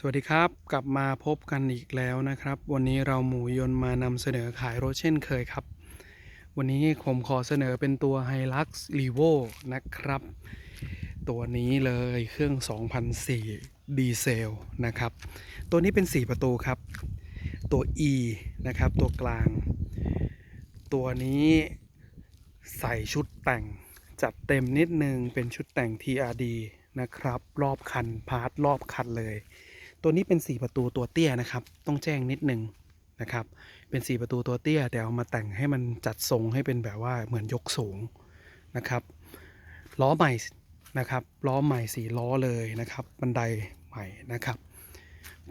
สวัสดีครับกลับมาพบกันอีกแล้วนะครับ วันนี้เราหมูยนต์มานำเสนอขายรถเช่นเคยครับ วันนี้ผมขอเสนอเป็นตัว Hilux Revo นะครับ ตัวนี้เลยเครื่อง 2004 ดีเซลนะครับ ตัวนี้เป็น 4 ประตูครับ ตัว E นะครับ ตัวกลาง ตัวนี้ใส่ชุดแต่งจัดเต็มนิดนึงเป็นชุดแต่ง TRD นะครับ รอบคัน พาร์ทรอบคันเลย ตัวนี้เป็น4ประตูตัวเตี้ยนะครับ ต้องแจ้งนิดนึงนะครับ เป็น4ประตูตัวเตี้ยแต่เอามาแต่งให้มันจัดทรงให้เป็นแบบว่าเหมือนยกสูงนะครับ ล้อใหม่นะครับ ล้อใหม่สีล้อเลยนะครับ บันไดใหม่นะครับ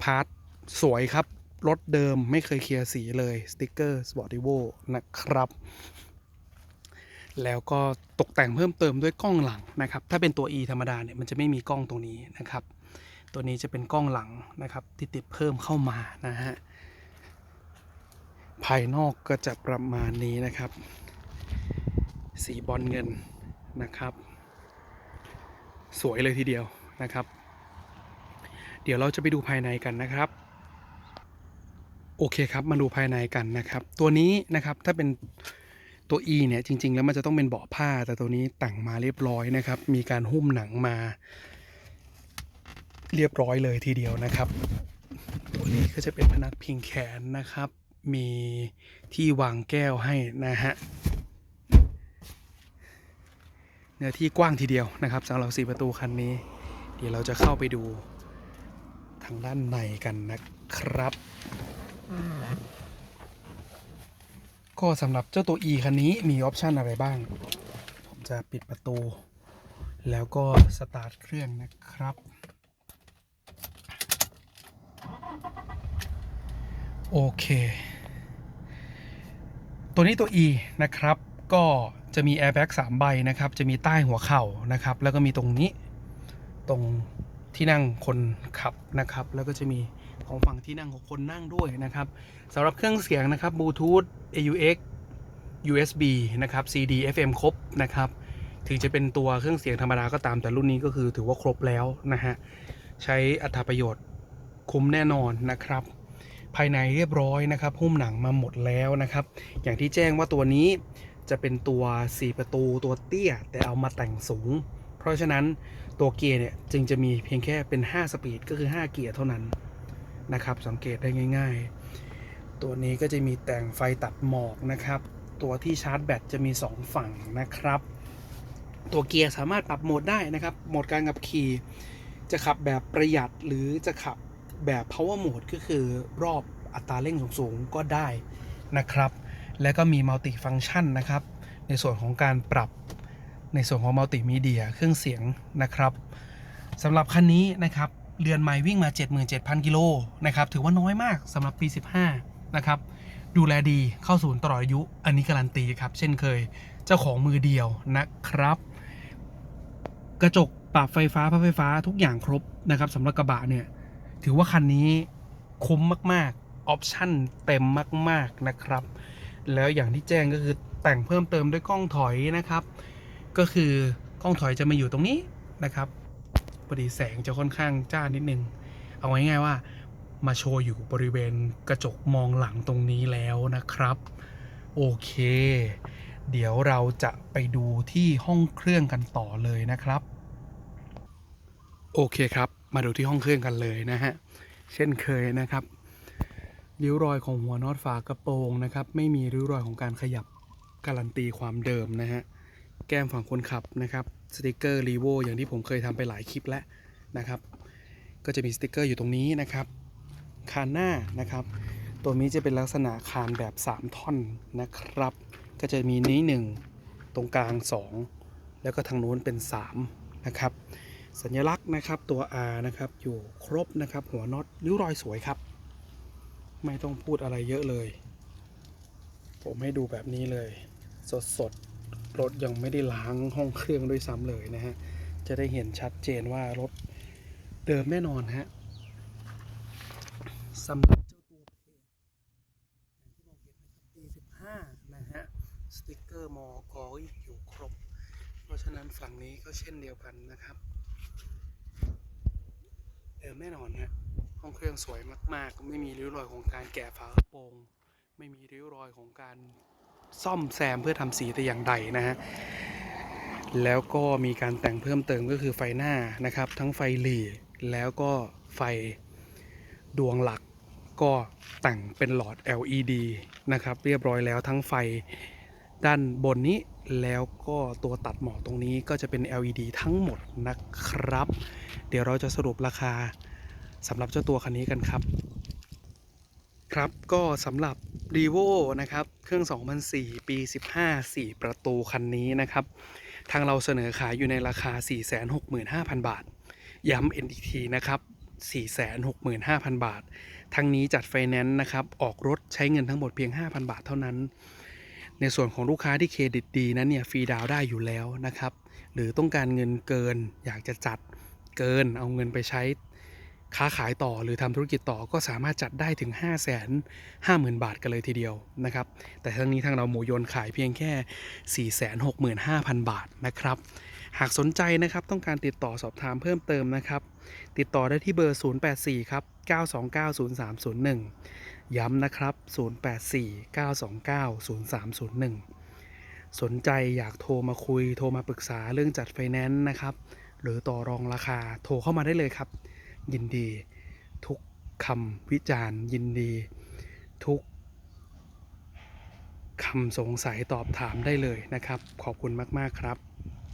พาร์ทสวยครับ รถเดิมไม่เคยเคลียร์สีเลย สติกเกอร์สปอร์ติโวนะครับ แล้วก็ตกแต่งเพิ่มเติมด้วยกล้องหลังนะครับ ถ้าเป็นตัว E ธรรมดาเนี่ยมันจะไม่มีกล้องตรงนี้นะครับ ตัวนี้จะเป็นกล้องหลังนะครับ ที่ติดเพิ่มเข้ามานะฮะ ภายนอกก็จะประมาณนี้นะครับ สีบอลเงินนะครับ สวยเลยทีเดียวนะครับ เดี๋ยวเราจะไปดูภายในกันนะครับโอเคครับ มาดูภายในกันนะครับ ตัวนี้นะครับถ้าเป็นตัว E เนี่ยจริง ๆ แล้วมันจะต้องเป็นเบาะผ้า แต่ตัวนี้แต่งมาเรียบร้อยนะครับ มีการหุ้มหนังมา เรียบร้อยเลยทีเดียวนะครับตัวนี้ก็จะเป็นพนักพิงแขนนะครับ มีที่วางแก้วให้นะฮะเนื้อที่กว้างทีเดียวนะครับสำหรับสีประตูคันนี้ เดี๋ยวเราจะเข้าไปดูทางด้านในกันนะครับ ก็สำหรับเจ้าตัว E คันนี้มีออปชันอะไรบ้าง ผมจะปิดประตู แล้วก็สตาร์ทเครื่องนะครับ โอเค ตัวนี้ตัว E นะครับ ก็จะมี airbag 3 ใบนะครับ จะมีใต้หัวเข่านะครับ แล้วก็มีตรงนี้ ตรงที่นั่งคนขับนะครับ แล้วก็จะมีของฝั่งที่นั่งของคนนั่งด้วยนะครับสำหรับเครื่องเสียงนะครับ Bluetooth AUX USB นะครับ CD FM ครบนะครับ ถึงจะเป็นตัวเครื่องเสียงธรรมดาก็ตามแต่รุ่นนี้ก็คือถือว่าครบแล้วนะฮะ ใช้อัตราประโยชน์ คุ้มแน่นอนนะครับ ภายในเรียบร้อยนะครับหุ้มหนังมาหมดแล้วนะครับ อย่างที่แจ้งว่าตัวนี้จะเป็นตัว 4 ประตูตัวเตี้ย แต่เอามาแต่งสูง เพราะฉะนั้นตัวเกียร์เนี่ยจึงจะมีเพียงแค่เป็น 5 สปีดก็คือ 5 เกียร์เท่านั้นนะครับ สังเกตได้ง่าย ๆ ตัวนี้ก็จะมีแต่งไฟตัดหมอกนะครับ ตัวที่ชาร์จแบตจะมี 2 ฝั่งนะครับ ตัวเกียร์สามารถปรับโหมดได้นะครับ โหมดการขับขี่จะขับแบบประหยัดหรือจะขับ แบบ power mode ก็คือรอบอัตราเร่งสูงๆก็ได้นะครับ แล้วก็มี multi function นะครับ ในส่วนของการปรับในส่วนของมัลติมีเดียเครื่องเสียงนะครับสำหรับคันนี้นะครับเรือนไม้วิ่งมา 77,000 กิโลนะครับถือว่าน้อยมากสำหรับปี 15 นะครับ ดูแลดีเข้าศูนย์ตลอดอายุ อันนี้การันตีครับ เช่นเคยเจ้าของมือเดียวนะครับ กระจกปรับไฟฟ้าพับไฟฟ้าทุกอย่างครบนะครับสำหรับกระบะเนี่ย ถือว่าคันนี้คุ้มมากๆ ออปชั่นเต็มมากๆนะครับ แล้วอย่างที่แจ้งก็คือแต่งเพิ่มเติมด้วยกล้องถอยนะครับ ก็คือกล้องถอยจะมาอยู่ตรงนี้นะครับพอดีแสงจะค่อนข้างจ้านิดนึง เอาไว้ง่ายๆว่ามาโชว์อยู่บริเวณกระจกมองหลังตรงนี้แล้วนะครับ โอเค เดี๋ยวเราจะไปดูที่ห้องเครื่องกันต่อเลยนะครับ โอเคครับ มาดูที่ห้องเครื่องกันเลยนะฮะ เช่นเคยนะครับ ริ้วรอยของหัวน็อตฝากระโปรงนะครับ ไม่มีริ้วรอยของการขยับการันตีความเดิมนะฮะ แก้มฝั่งคนขับนะครับ สติกเกอร์รีโวอย่างที่ผมเคยทำไปหลายคลิปแล้วนะครับ ก็จะมีสติกเกอร์อยู่ตรงนี้นะครับ คานหน้านะครับ ตัวนี้จะเป็นลักษณะคานแบบ 3 ท่อนนะครับ ก็จะมีนี้ 1 ตรงกลาง 2 แล้วก็ทางนู้นเป็น 3 นะครับ สัญลักษณ์นะครับตัว R นะครับอยู่ครบนะครับ หัวน็อตริ้วรอยสวยครับ ไม่ต้องพูดอะไรเยอะเลย ผมให้ดูแบบนี้เลย สดสดรถยังไม่ได้ล้างห้องเครื่องด้วยซ้ำเลยนะฮะ จะได้เห็นชัดเจนว่ารถเดิมแน่นอนฮะสำหรับเจ้าตัวเพจที่มองเห็นนะครับ P15 นะฮะ สติกเกอร์มอกออยู่ครบ เพราะฉะนั้นฝั่งนี้ก็เช่นเดียวกันนะครับ เดิมแน่นอนฮะห้องห้องเครื่องสวยมากๆ ไม่มีริ้วรอยของการแกะฝากระโปรง ไม่มีริ้วรอยของการซ่อมแซมเพื่อทำสีแต่อย่างใดนะฮะแล้วก็มีการแต่งเพิ่มเติมก็คือไฟหน้านะครับ ทั้งไฟหลีแล้วก็ไฟดวงหลักก็แต่งเป็นหลอด LED นะครับ เรียบร้อยแล้วทั้งไฟ ด้านบนนี้แล้วก็ตัวตัดหมอกตรงนี้ก็จะเป็น LED ทั้งหมดนะครับ เดี๋ยวเราจะสรุปราคาสำหรับเจ้าตัวคันนี้กันครับ ครับก็สำหรับ r e v o นะครับ เครื่อง 2004 ปี 15 4 ประตูคันนี้นะครับ ทางเราเสนอขายอยู่ในราคา 465,000 บาท ย้ำ NDT นะครับ465,000 บาท ทั้งนี้จัดไฟแนนซ์นะครับ ออกรถใช้เงินทั้งหมดเพียง 5,000 บาทเท่านั้น ในส่วนของลูกค้าที่เครดิตดีนั้นเนี่ยฟรีดาวน์ได้อยู่แล้วนะครับ หรือต้องการเงินเกิน อยากจะจัดเกิน เอาเงินไปใช้ค้าขายต่อหรือทำธุรกิจต่อก็สามารถจัดได้ถึง 5 5 0 0 0 0 บาทกันเลยทีเดียวนะครับ แต่ทั้งนี้ทางเราหมูยนขายเพียงแค่ 465,000 บาทนะครับ หากสนใจนะครับต้องการติดต่อสอบถามเพิ่มเติมนะครับ ติดต่อได้ที่เบอร์ 084 ครับ 9290301 ย้ำนะครับ 084 929 0301 สนใจอยากโทรมาคุยโทรมาปรึกษาเรื่องจัดไฟแนนซ์นะครับ หรือต่อรองราคาโทรเข้ามาได้เลยครับ ยินดีทุกคำวิจารณ์ยินดี ทุกคำสงสัยตอบถามได้เลยนะครับ ขอบคุณมาก ๆ ครับ